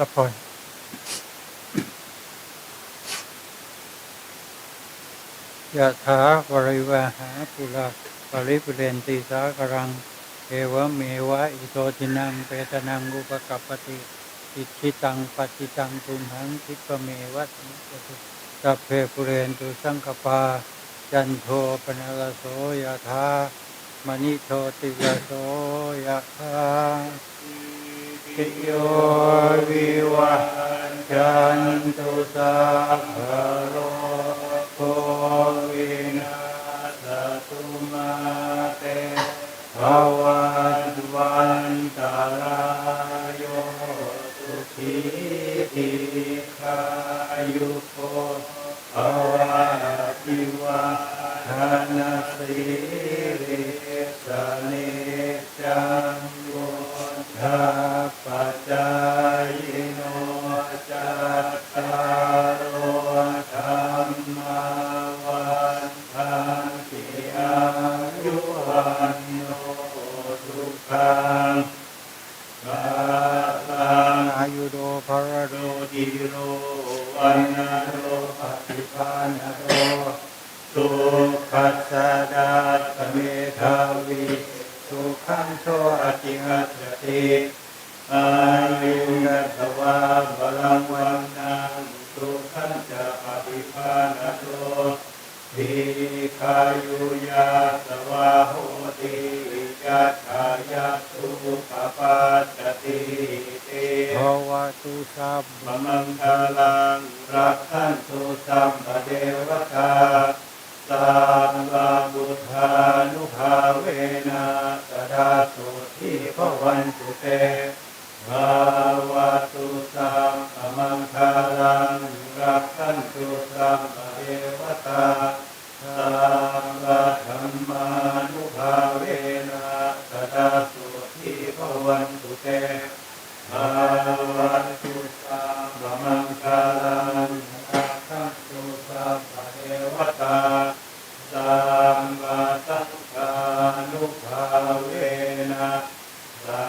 รับพรยะถาวริวาหาปุราปริปุเรนติสากรังเอวเมวะอิโตทินังเปตนังอุปกัปติอิชิตังปฏิตังตุมหังคิปะเมวะจตุสัพเพปุเรนตุสังกปาจันโทปนลโสยะถามณิโชติยะโสยะถา ติโยวิวัจจันตุสัพพโลโควินาศตุมาเตภวันวันตารายโยสุขีทีขายุโกภวะพิวะทนาสิริ สุขังกาลังอายุโดภรโดดีโรวันนาโรปฏิปานโรสุขัสสะดาตเมธาวิสุขังโชอติหัสสติอายุนัสวาบาลังวันนาสุขันจะปฏิปานโรทีคายุยาสวาโหติ ยัตถายาสุปปัสสติเตภวตุสัพพมังคลังรักขันตุสัมปเดวตาสัมมาบุทธานุภาเวนะสดาสุทิภวันตุเตภาวะตุสัมปมังคารังรักขันตุสัมปเดวตาสัมมาธรรมานุภาเวนะสดาสุทิภวันตุเต ภาวะตุสัมปมังคารังรักขันตุสัมปเดวตาสัมมาสังฆา นุภาเวนะสา